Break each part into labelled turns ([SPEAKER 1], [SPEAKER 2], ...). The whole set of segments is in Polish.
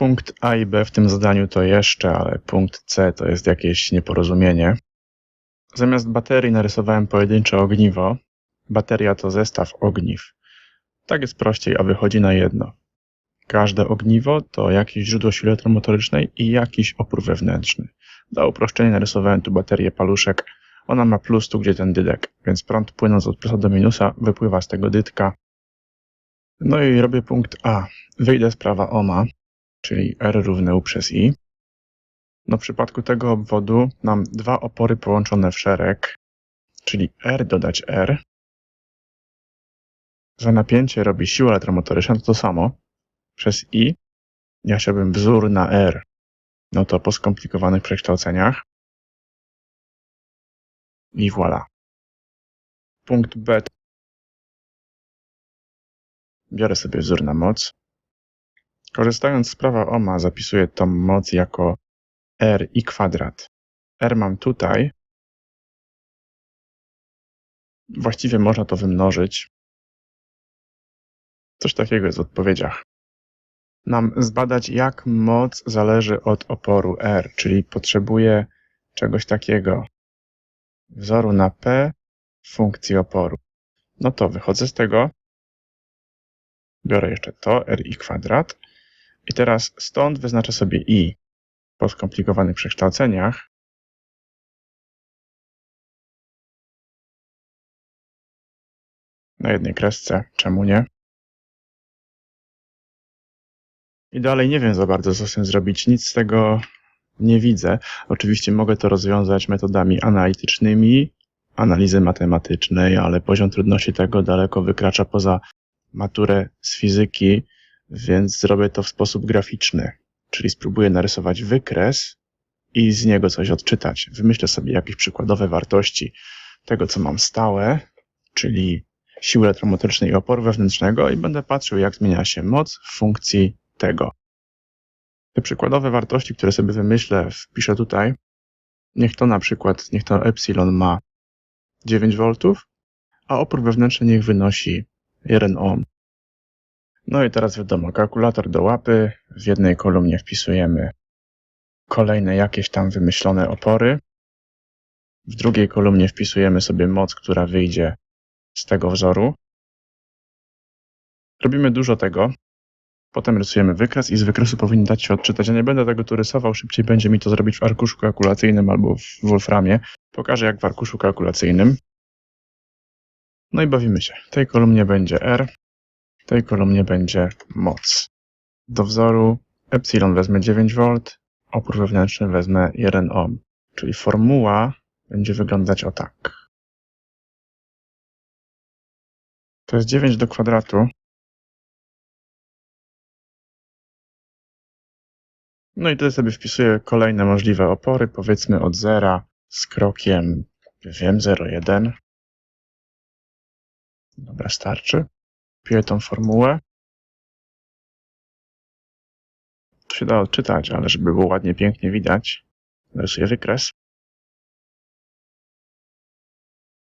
[SPEAKER 1] Punkt A i B w tym zadaniu to jeszcze, ale punkt C to jest jakieś nieporozumienie. Zamiast baterii narysowałem pojedyncze ogniwo. Bateria to zestaw ogniw. Tak jest prościej, a wychodzi na jedno. Każde ogniwo to jakieś źródło siły elektromotorycznej i jakiś opór wewnętrzny. Dla uproszczenia narysowałem tu baterię paluszek. Ona ma plus tu, gdzie ten dydek, więc prąd płynąc od plusa do minusa wypływa z tego dydka. No i robię punkt A. Wyjdę z prawa ohma, czyli R równe U przez I. No w przypadku tego obwodu mam dwa opory połączone w szereg, czyli R dodać R. Za napięcie robi siła elektromotoryczna, to to samo. Przez I ja chciałbym wzór na R. No to po skomplikowanych przekształceniach. I voilà. Punkt B. Biorę sobie wzór na moc. Korzystając z prawa Ohma zapisuję tą moc jako R i kwadrat. R mam tutaj. Właściwie można to wymnożyć. Coś takiego jest w odpowiedziach. Nam zbadać, jak moc zależy od oporu R, czyli potrzebuję czegoś takiego. Wzoru na P funkcji oporu. No to wychodzę z tego. Biorę jeszcze to, R i kwadrat. I teraz stąd wyznaczę sobie I po skomplikowanych przekształceniach. Na jednej kresce, czemu nie? I dalej nie wiem za bardzo, co z tym zrobić. Nic z tego nie widzę. Oczywiście mogę to rozwiązać metodami analitycznymi, analizy matematycznej, ale poziom trudności tego daleko wykracza poza maturę z fizyki, więc zrobię to w sposób graficzny. Czyli spróbuję narysować wykres i z niego coś odczytać. Wymyślę sobie jakieś przykładowe wartości tego, co mam stałe, czyli siły elektromotorycznej i oporu wewnętrznego i będę patrzył, jak zmienia się moc w funkcji tego. Te przykładowe wartości, które sobie wymyślę, wpiszę tutaj. Niech to na przykład, niech to epsilon ma 9 V, a opór wewnętrzny niech wynosi 1 ohm. No i teraz wiadomo, kalkulator do łapy. W jednej kolumnie wpisujemy kolejne jakieś tam wymyślone opory. W drugiej kolumnie wpisujemy sobie moc, która wyjdzie z tego wzoru. Robimy dużo tego. Potem rysujemy wykres i z wykresu powinien dać się odczytać. Ja nie będę tego tu rysował, szybciej będzie mi to zrobić w arkuszu kalkulacyjnym albo w Wolframie. Pokażę jak w arkuszu kalkulacyjnym. No i bawimy się. W tej kolumnie będzie R, w tej kolumnie będzie moc. Do wzoru epsilon wezmę 9V, opór wewnętrzny wezmę 1 ohm. Czyli formuła będzie wyglądać o tak. To jest 9 do kwadratu. No i tutaj sobie wpisuję kolejne możliwe opory, powiedzmy od zera z krokiem, wiem, 0,1. Dobra, starczy. Tą formułę. To się da odczytać, ale żeby było ładnie, pięknie widać, narysuję wykres.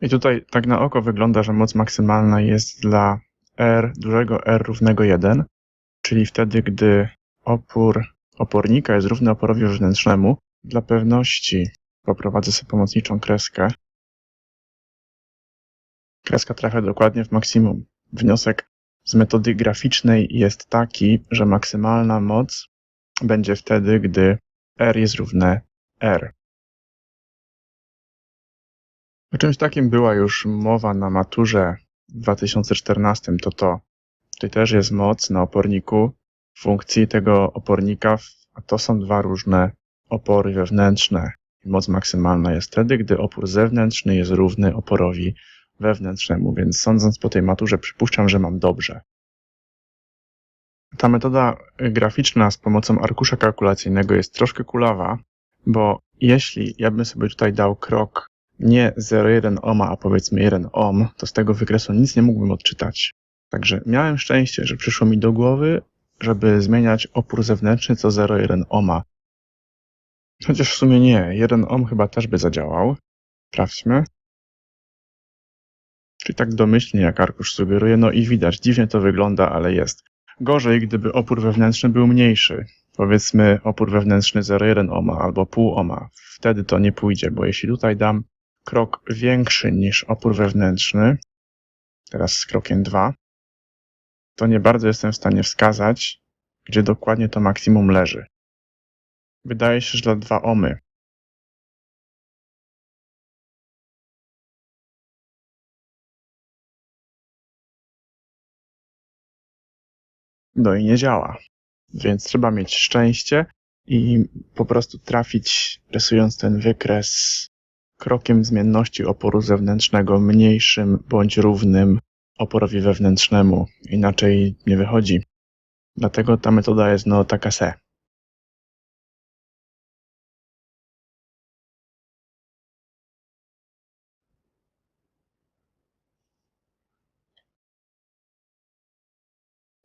[SPEAKER 1] I tutaj tak na oko wygląda, że moc maksymalna jest dla R, dużego R równego 1, czyli wtedy, gdy opór opornika jest równy oporowi wewnętrznemu. Dla pewności poprowadzę sobie pomocniczą kreskę. Kreska trafia dokładnie w maksimum. Wniosek z metody graficznej jest taki, że maksymalna moc będzie wtedy, gdy R jest równe R. O czymś takim była już mowa na maturze w 2014, to to. Tutaj też jest moc na oporniku funkcji tego opornika, a to są dwa różne opory wewnętrzne. Moc maksymalna jest wtedy, gdy opór zewnętrzny jest równy oporowi wewnętrznemu, więc sądząc po tej maturze przypuszczam, że mam dobrze. Ta metoda graficzna z pomocą arkusza kalkulacyjnego jest troszkę kulawa, bo jeśli ja bym sobie tutaj dał krok nie 0,1 ohma, a powiedzmy 1 ohm, to z tego wykresu nic nie mógłbym odczytać. Także miałem szczęście, że przyszło mi do głowy, żeby zmieniać opór zewnętrzny co 0,1 ohma. Chociaż w sumie nie, 1 ohm chyba też by zadziałał. Sprawdźmy. Czyli tak domyślnie, jak arkusz sugeruje, no i widać, dziwnie to wygląda, ale jest. Gorzej, gdyby opór wewnętrzny był mniejszy. powiedzmy opór wewnętrzny 0,1 ohma albo pół ohma. Wtedy to nie pójdzie, bo jeśli tutaj dam krok większy niż opór wewnętrzny, teraz z krokiem 2, to nie bardzo jestem w stanie wskazać, gdzie dokładnie to maksimum leży. Wydaje się, że dla 2 ohmy. No i nie działa. Więc trzeba mieć szczęście i po prostu trafić, rysując ten wykres krokiem zmienności oporu zewnętrznego mniejszym bądź równym oporowi wewnętrznemu. Inaczej nie wychodzi. Dlatego ta metoda jest no taka se.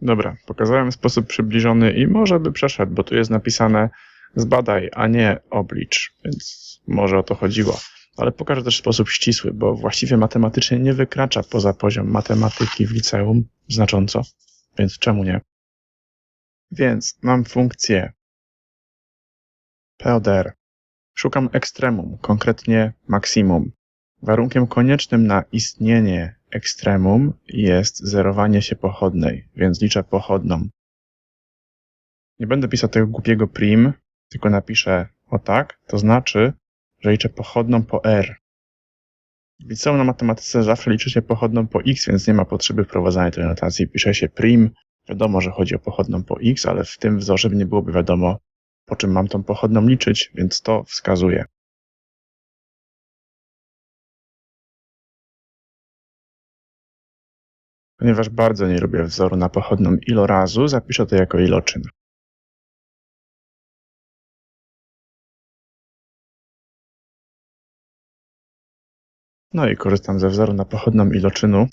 [SPEAKER 1] Dobra, pokazałem sposób przybliżony i może by przeszedł, bo tu jest napisane zbadaj, a nie oblicz, więc może o to chodziło. Ale pokażę też sposób ścisły, bo właściwie matematycznie nie wykracza poza poziom matematyki w liceum znacząco, więc czemu nie? Więc mam funkcję p od r. Szukam ekstremum, konkretnie maksimum. Warunkiem koniecznym na istnienie ekstremum jest zerowanie się pochodnej, więc liczę pochodną. Nie będę pisał tego głupiego prim, tylko napiszę o tak, to znaczy, że liczę pochodną po r. W liceum na matematyce zawsze liczy się pochodną po x, więc nie ma potrzeby wprowadzania tej notacji. Pisze się prim, wiadomo, że chodzi o pochodną po x, ale w tym wzorze nie byłoby wiadomo, po czym mam tą pochodną liczyć, więc to wskazuje. Ponieważ bardzo nie lubię wzoru na pochodną ilorazu, zapiszę to jako iloczyn. No i korzystam ze wzoru na pochodną iloczynu.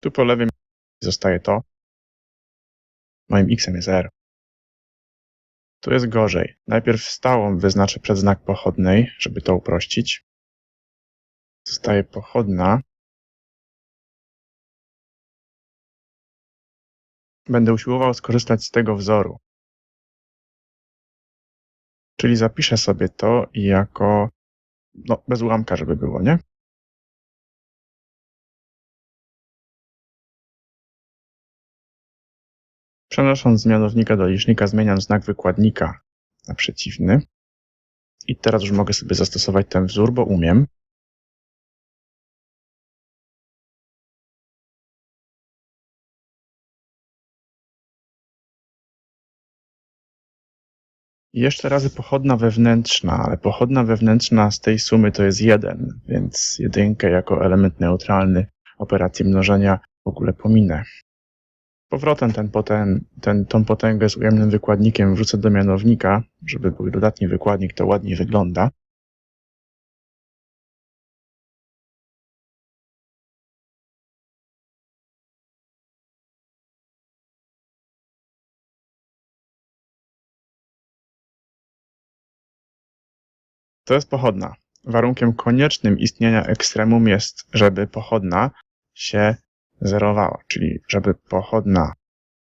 [SPEAKER 1] Tu po lewej zostaje to. Moim x jest r. Tu jest gorzej. Najpierw stałą wyznaczę przed znak pochodnej, żeby to uprościć. Zostaje pochodna. Będę usiłował skorzystać z tego wzoru. Czyli zapiszę sobie to jako, no, bez ułamka, żeby było, nie? Przenosząc z mianownika do licznika zmieniam znak wykładnika na przeciwny. I teraz już mogę sobie zastosować ten wzór, bo umiem. Jeszcze razy pochodna wewnętrzna, ale pochodna wewnętrzna z tej sumy to jest 1, więc jedynkę jako element neutralny operacji mnożenia w ogóle pominę powrotem ten, poten, ten, tą potęgę z ujemnym wykładnikiem wrzucę do mianownika, żeby był dodatni wykładnik, to ładniej wygląda. To jest pochodna. Warunkiem koniecznym istnienia ekstremum jest, żeby pochodna się zerowała, czyli żeby pochodna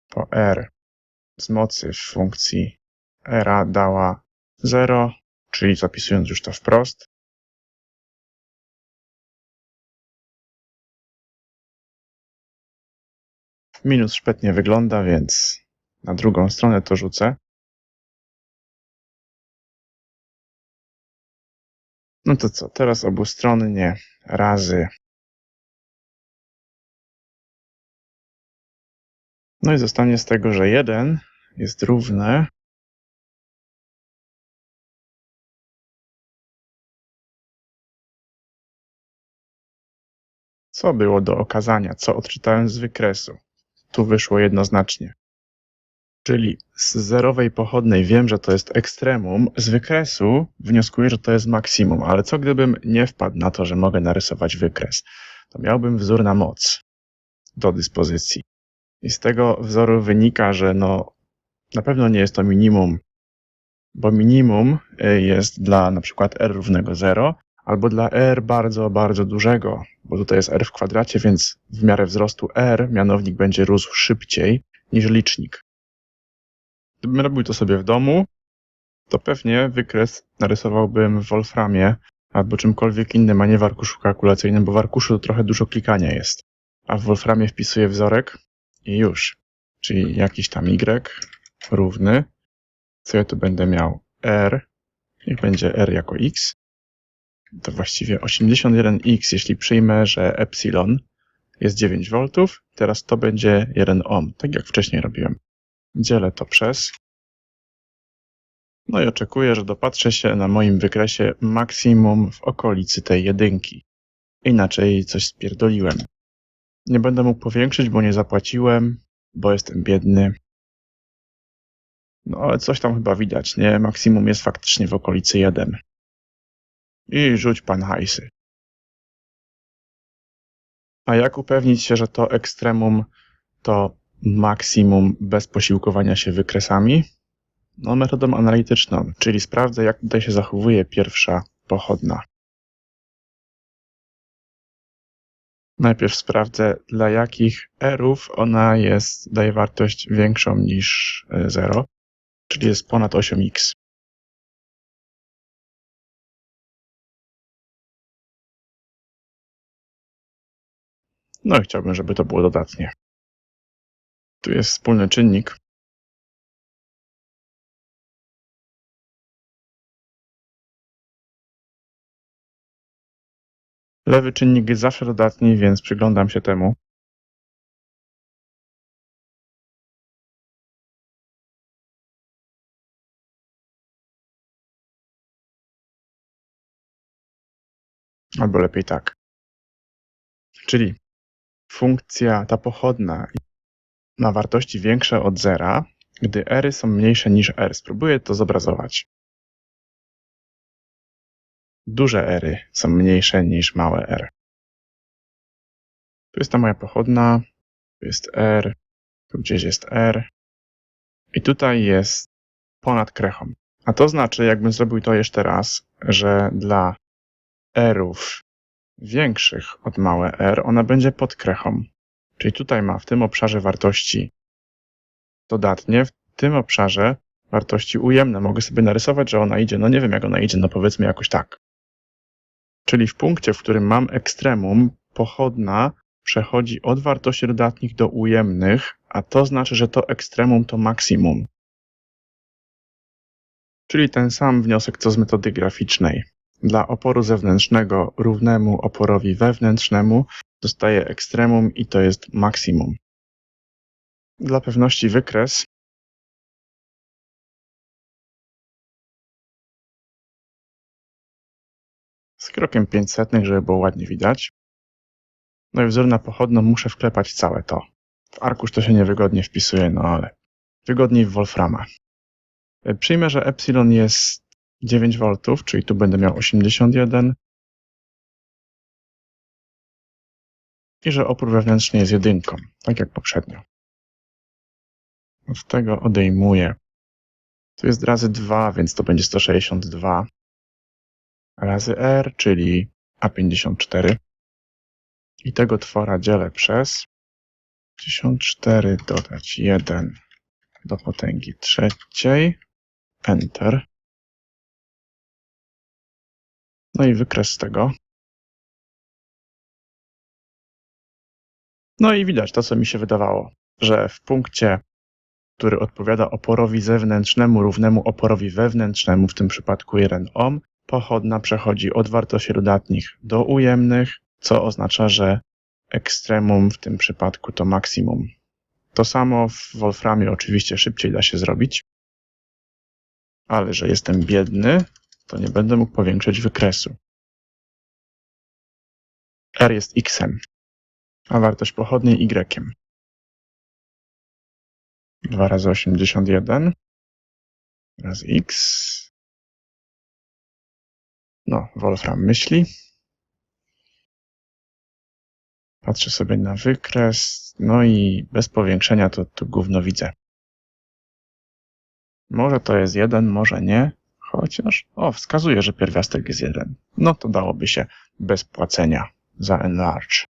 [SPEAKER 1] po r z mocy w funkcji r dała 0, czyli zapisując już to wprost, minus szpetnie wygląda, więc na drugą stronę to rzucę. No to co, teraz obustronnie razy No i zostanie z tego, że 1 jest równe Co było do okazania? Co odczytałem z wykresu? Tu wyszło jednoznacznie. Czyli z zerowej pochodnej wiem, że to jest ekstremum, z wykresu wnioskuję, że to jest maksimum. Ale co gdybym nie wpadł na to, że mogę narysować wykres? To miałbym wzór na moc do dyspozycji. I z tego wzoru wynika, że no, na pewno nie jest to minimum, bo minimum y, jest dla na przykład r równego 0, albo dla r bardzo, bardzo dużego, bo tutaj jest r w kwadracie, więc w miarę wzrostu r mianownik będzie rósł szybciej niż licznik. Gdybym robił to sobie w domu, to pewnie wykres narysowałbym w Wolframie albo czymkolwiek innym, a nie w arkuszu kalkulacyjnym, bo w arkuszu to trochę dużo klikania jest. A w Wolframie wpisuję wzorek i już. Czyli jakiś tam y równy. Co ja tu będę miał? r. Niech będzie r jako x. To właściwie 81x, jeśli przyjmę, że epsilon jest 9 V. Teraz to będzie 1 ohm, tak jak wcześniej robiłem. Dzielę to przez. No i oczekuję, że dopatrzę się na moim wykresie maksimum w okolicy tej jedynki. Inaczej coś spierdoliłem. Nie będę mógł powiększyć, bo nie zapłaciłem, bo jestem biedny. No ale coś tam chyba widać, nie? Maksimum jest faktycznie w okolicy 1. I rzuć pan hajsy. A jak upewnić się, że to ekstremum to maksimum bez posiłkowania się wykresami? No, metodą analityczną, czyli sprawdzę, jak tutaj się zachowuje pierwsza pochodna. Najpierw sprawdzę, dla jakich erów ona jest, daje wartość większą niż 0, czyli jest ponad 8x. No i chciałbym, żeby to było dodatnie. Tu jest wspólny czynnik. Lewy czynnik jest zawsze dodatni, więc przyglądam się temu. Albo lepiej tak. Czyli funkcja ta pochodna ma wartości większe od zera, gdy r są mniejsze niż r. Spróbuję to zobrazować. Duże r są mniejsze niż małe r. Tu jest ta moja pochodna, tu jest r, tu gdzieś jest r i tutaj jest ponad krechą. A to znaczy, jakbym zrobił to jeszcze raz, że dla rów większych od małe r, ona będzie pod krechą. Czyli tutaj ma w tym obszarze wartości dodatnie, w tym obszarze wartości ujemne. Mogę sobie narysować, że ona idzie, no nie wiem jak ona idzie, no powiedzmy jakoś tak. Czyli w punkcie, w którym mam ekstremum, pochodna przechodzi od wartości dodatnich do ujemnych, a to znaczy, że to ekstremum to maksimum. Czyli ten sam wniosek co z metody graficznej. Dla oporu zewnętrznego równemu oporowi wewnętrznemu dostaję ekstremum i to jest maksimum. Dla pewności wykres z krokiem 500, żeby było ładnie widać. No i wzór na pochodną muszę wklepać całe to. W arkusz to się niewygodnie wpisuje, no ale wygodniej w Wolframa. Przyjmę, że epsilon jest 9 V, czyli tu będę miał 81 i że opór wewnętrzny jest jedynką, tak jak poprzednio. Od tego odejmuję. Tu jest razy 2, więc to będzie 162 razy r, czyli a54. I tego twora dzielę przez 54 dodać 1 do potęgi trzeciej. Enter. No i wykres tego. No i widać to, co mi się wydawało, że w punkcie, który odpowiada oporowi zewnętrznemu równemu oporowi wewnętrznemu, w tym przypadku 1 ohm, pochodna przechodzi od wartości dodatnich do ujemnych, co oznacza, że ekstremum w tym przypadku to maksimum. To samo w Wolframie oczywiście szybciej da się zrobić, ale że jestem biedny, to nie będę mógł powiększyć wykresu. R jest x, a wartość pochodnej y. 2 razy 81 razy x. No, Wolfram myśli. Patrzę sobie na wykres, no i bez powiększenia to tu gówno widzę. Może to jest jeden, może nie. Chociaż, o, wskazuje, że pierwiastek jest jeden. No to dałoby się bez płacenia za enlarge.